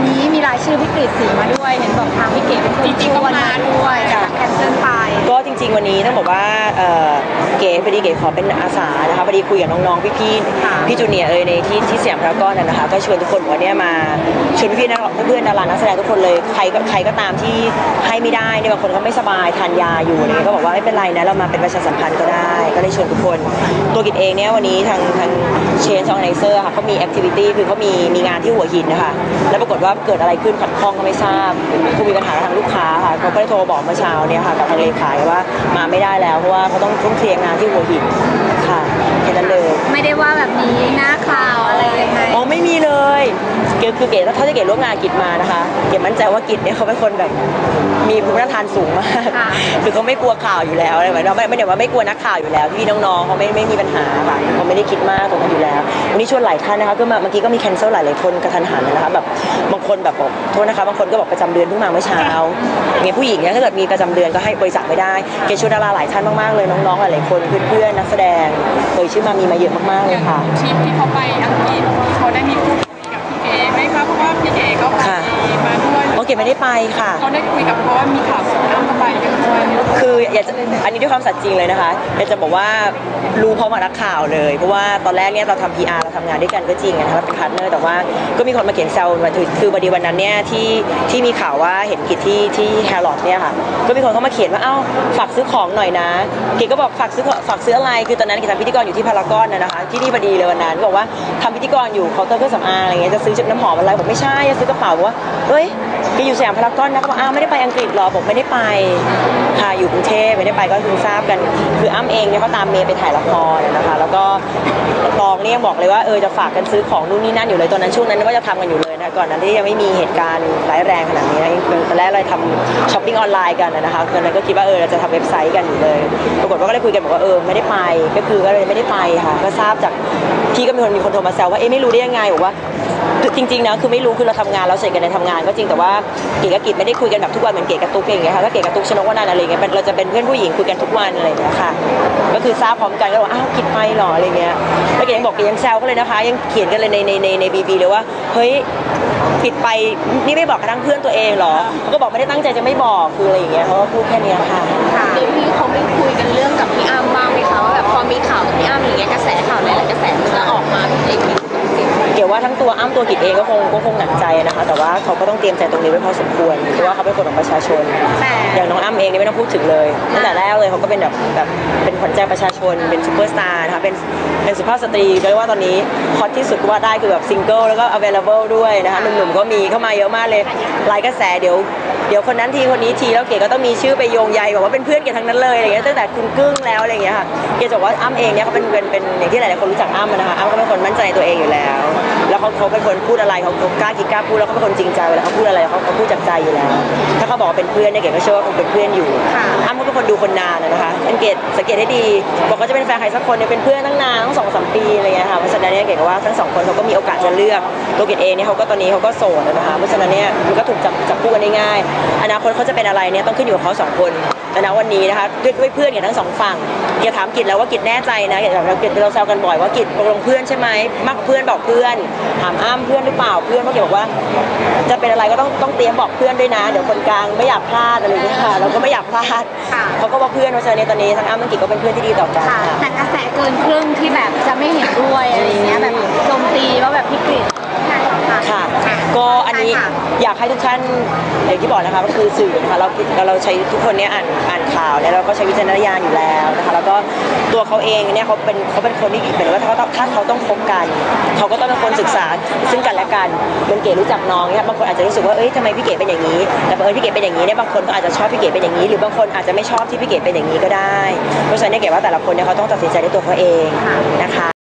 วันนี้มีรายชื่อพี่กฤษสีมาด้วย เห็นบอกทางพี่เก๋เป็นคนจริงๆก็มาด้วยแต่ แคนเซิลไปก็จริง ๆ วันนี้ต้องบอกว่าเอ่อเก๋พอดีเก๋ขอเป็นอาสานะคะพอดีคุยกับน้องๆพี่ๆค่ะพี่จูเนียร์เอยในที่ที่สยามพารากอนนะนะคะ ก็ชวนทุกคนวันนี้มาชวนพี่ๆนักเพื่อนๆดารานักแสดงทุกคนเลยใครก็ใครก็ตามที่ให้ไม่ได้เนี่ยบางคนเขาไม่สบายทานยาอยู่อะไรเงี้ยก็บอกว่าไม่เป็นไรนะเรามาเป็นประชาสัมพันธ์ก็ได้ ก็เลยชวนทุกคน ตัวกิจเองเนี่ยวันนี้ทางทางเชนซองไนเซอร์ค่ะเขามีแอคทิวิตี้คือเขามีมีงานที่หัวหินนะคะแล้วปรากฏว่าเกิดอะไรขึ้นขัดข้องก็ไม่ทราบคงมีปัญหากับทางลูกค้าค่ะ เขาก็ได้โทรบอกเมื่อเช้าเนี่ยค่ะกับทางเลขาว่ามาไม่ได้แล้วเพราะว่าเขาต้องต้องเคลียร์งานที่หัวหินค่ะแค่นั้นเลย ไม่ได้ว่าแบบนี้นะข่าวอะไรยังไง อ๋อไม่มีเลยเกด คือเกดถ้าจะเกดร่วมงานกิจมานะคะเกดมั่นใจว่ากิจเนี่ยเขาเป็นคนแบบมีภูมิต้านทานสูงมากค่ะคือเขาไม่กลัวข่าวอยู่แล้วอะไรแบบนี้ไม่ไม่เดี๋ยวว่าไม่กลัวนักข่าวอยู่แล้วพี่น้องๆเขาไม่ไม่มีปัญหาค่ะเขาไม่ได้คิดมากตรงนั้นอยู่แล้ววันนี้ชวนหลายท่านนะคะก็มาเมื่อกี้ก็มีแคนเซิลหลายๆคนกระทันหันนะคะแบบบางคนแบบบอกโทษนะคะบางคนก็บอกประจำเดือนเพิ่งมาเมื่อเช้าอย่างเงี้ยผู้หญิงเนี่ยถ้าเกิดมีประจำเดือนก็ให้บริจาคไม่ได้เกดชวนดาราหลายท่านมากๆเลยน้องๆหลายๆคนเพื่อนๆนักแสดงเอ่ยชื่อมามีมาเยอะมากๆเลยค่ะทริปที่เขาไปอังกฤษเขาได้มีพูดะว่าพี่ เก๋ก็ไปค่ะมาด้วยโอเคไม่ได้ไปค่ะ เขาได้คุยกับเพราะว่ามีข่าวส่งอ้ำเข้าไปด้วยคืออยากจะอันนี้ด้วยความสัตย์จริงเลยนะคะอยากจะบอกว่ารู้เพราะมานักข่าวเลย เพราะว่าตอนแรกเนี่ยเราทำ PR เราทำงานด้วยกันก็จริงนะคะเราเป็นพาร์ทเนอร์แต่ว่าก็มีคนมาเขียนแซวมาคือคือพอดีวันนั้นเนี่ยที่ที่มีข่าวว่าเห็นกิจที่ที่แฮร์รอดเนี่ยค่ะก็มีคนเข้ามาเขียนว่าเอ้าฝากซื้อของหน่อยนะกิจก็บอกฝากซื้อของฝากซื้ออะไรคือตอนนั้นกิจทำพิธีกรอยู่ที่พารากอนนะนะคะที่นี่พอดีเลยวันนั้นบอกว่าทำพิธีกรอยู่เคาน์เตอร์เครื่องสำอางอะไรเงี้ยจะซื้อชุดน้ำหอมอะไรบอกไม่ใช่จะซื้อกระเป๋าบอกว่าเฮ้ยกิจอยู่สยามพารากอนนะเขาบอกอ้าวไม่ได้ไปอังกฤษหรอบอกไม่ได้ไปค่ะอยู่กรุงเทพไม่ได้ไปก็คือทราบกัน คืออ้ำเองเนี่ยก็ตามเมย์ไปถ่ายละครนะคะ แล้วก็ตองเนี่ยบอกเลยว่าเออจะฝากกันซื้อของนู่นนี่นั่นอยู่เลยตอนนั้นช่วงนั้นก็จะทำกันอยู่เลยนะก่อนนั้นที่ยังไม่มีเหตุการณ์ร้ายแรงขนาดนี้นะตอนแรกเราทำช้อปปิ้งออนไลน์กันนะคะตอนนั้นก็คิดว่าเออเราจะทำเว็บไซต์กันอยู่เลย ปรากฏว่าก็เลยคุยกันบอกว่าเออไม่ได้ไปก็คือก็เลยไม่ได้ไปค่ะก็ทราบจากพี่ก็มีคนมีคนโทรมาแซวว่าเอ๊ะไม่รู้ได้ยังไงบอกว่า คือจริงๆนะคือไม่รู้คือเราทำงานเราเสร็จกันในทำงานก็จริงแต่ว่าเก๋กับกิจไม่ได้คุยกันแบบทุกวันเหมือนเก๋กับตุ๊กอย่างเงี้ยค่ะถ้าเก๋กับตุ๊กชนกวนันท์อะไรเงี้ยเป็นเราจะเป็นเพื่อนผู้หญิงคุยกันทุกวันอะไรอย่างเงี้ยค่ะ ก็คือทราบพร้อมกันก็บอกอ้าวกิจไปเหรออะไรเงี้ยแล้วเก๋ยังบอกเก๋ยังแซวเขาเลยนะคะ ยังเขียนกันเลยในในในในบีบีเลยว่าเฮ้ยปิดไปนี่ไม่บอกกระทั่งเพื่อนตัวเองเหรอเขาก็บอกไม่ได้ตั้งใจจะไม่บอกคืออะไรอย่างเงี้ยเขาก็พูดแค่เนี้ยค่ะเดี๋ยวพี่เขาไม่คุยกันเรื่องกับพี่อ้า ตัวอ้ำตัวกิจเองก็คงก็คงหนักใจนะคะ แต่ว่าเขาก็ต้องเตรียมใจตรงนี้ไว้พอสมควรเพราะว่าเขาเป็นคนของประชาชนแต่อย่างน้องอ้ำเองนี่ไม่ต้องพูดถึงเลยตั้งแต่แรกเลยเขาก็เป็นแบบแบบเป็นขวัญใจประชาชน เป็นซูเปอร์สตาร์นะคะเป็นเป็นสุภาพสตรีเรียกว่าตอนนี้ฮอตที่สุดก็ว่าได้คือแบบซิงเกิลแล้วก็ available ด้วยนะคะหนุ่มๆก็มีเข้ามาเยอะมากเลยหลายกระแสเดี๋ยวเดี๋ยวคนนั้นทีคนนี้ทีแล้วเก๋ก็ต้องมีชื่อไปโยงใยบอกว่าเป็นเพื่อนเก๋ทั้งนั้นเลยอะไรเงี้ยตั้งแต่คุณกึ้งแล้วอะไรเงี้ยค่ะเก๋จะบอกว่าอ้ำเองเนี่ยเขาเป็นเป็นเป็นอย่างที่หลายๆคนรู้จักอ้ำอะนะคะอ้ำก็เป็นคนมั่นใจในตัวเองอยู่แล้ว แล้วเขาเขาเป็นคนพูดอะไรเขาเขากล้าคิดกล้าพูดแล้วเขาเป็นคนจริงใจเวลาเขาพูดอะไรเขาเขาพูดจากใจอยู่แล้ว ถ้าเขาบอกว่าเป็นเพื่อนเนี่ยเก๋ก็เชื่อว่าคงเป็นเพื่อนอยู่อ้ำเขาเป็นคนดูคนนานอะนะคะสังเกตสังเกตให้ดีบอกเขาจะเป็นแฟนใครสักคนเนี่ยเป็นเพื่อนตั้งนานตั้งสองสามปีอะไรเงี้ยค่ะเพราะฉะนั้นเนี่ยเก๋ก็ว่าทั้งสองคนเขาก็มีโอกาสจะเลือกตัวเก๋เองเนี่ยเขาก็ตอนนี้เขาก็โสดอะนะคะเพราะฉะนั้นเนี่ยมันก็ถูกจับจับคู่กันได้ง่ายอนาคตเขาจะเป็นอะไรเนี่ยต้องขึ้นอยู่กับเขาสองคน แต่ณวันนี้นะคะด้วยด้วยเพื่อนเก๋ทั้งสองฝั่งเก๋ถามกิจแล้วว่ากิจแน่ใจนะเก๋ถามเรากิจเราแซวกันบ่อยว่ากิจตกลงเพื่อนใช่ไหมมากกว่าเพื่อนบอกเพื่อน ถามอ้ำเพื่อนหรือเปล่าเพื่อนเพราะเก๋บอกว่า จะเป็นอะไรก็ต้องต้องเตรียมบอกเพื่อนด้วยนะ เดี๋ยวคนกลางไม่อยากพลาดอะไรอย่างเงี้ยค่ะเราก็ไม่อยากพลาดค่ะเขาก็ว่าเพื่อนเพราะฉะนั้นตอนนี้ทั้งอ้ำทั้งกิจก็เป็นเพื่อนที่ดีต่อกันค่ะค่ะแต่กระแสเกินครึ่งที่แบบจะไม่เห็นด้วยอะไรอย่างเงี้ยแบบโจมตีว่าแบบพี่กฤษใช่ ค่ะค่ะ ก็อันนี้ใช่ค่ะอยากให้ทุกท่านอย่างที่บอกนะคะก็คือสื่อนะคะเราเราเราใช้ทุกคนเนี่ยอ่านอ่านข่าวเนี่ยเราก็ใช้วิจารณญาณอยู่แล้วนะคะแล้วก็ตัวเขาเองเนี่ยเขาเป็นเขาเป็นคนที่เหมือนว่าถ้าถ้าเขาต้องคบกัน เขาก็ต้องเป็นคนศึกษาซึ่งกันและกันเหมือนเก๋รู้จักน้องเนี่ยบางคนอาจจะรู้สึกว่าเอ้ยทำไมพี่เก๋เป็นอย่างนี้ แต่บังเอิญพี่เก๋เป็นอย่างนี้เนี่ยบางคนก็อาจจะชอบพี่เก๋เป็นอย่างนี้ หรือบางคนอาจจะไม่ชอบที่พี่เก๋เป็นอย่างนี้ก็ได้เพราะฉะนั้นเนี่ยเก๋ว่าแต่ละคนเนี่ยเขาต้องตัดสินใจด้วยตัวเขาเองนะคะ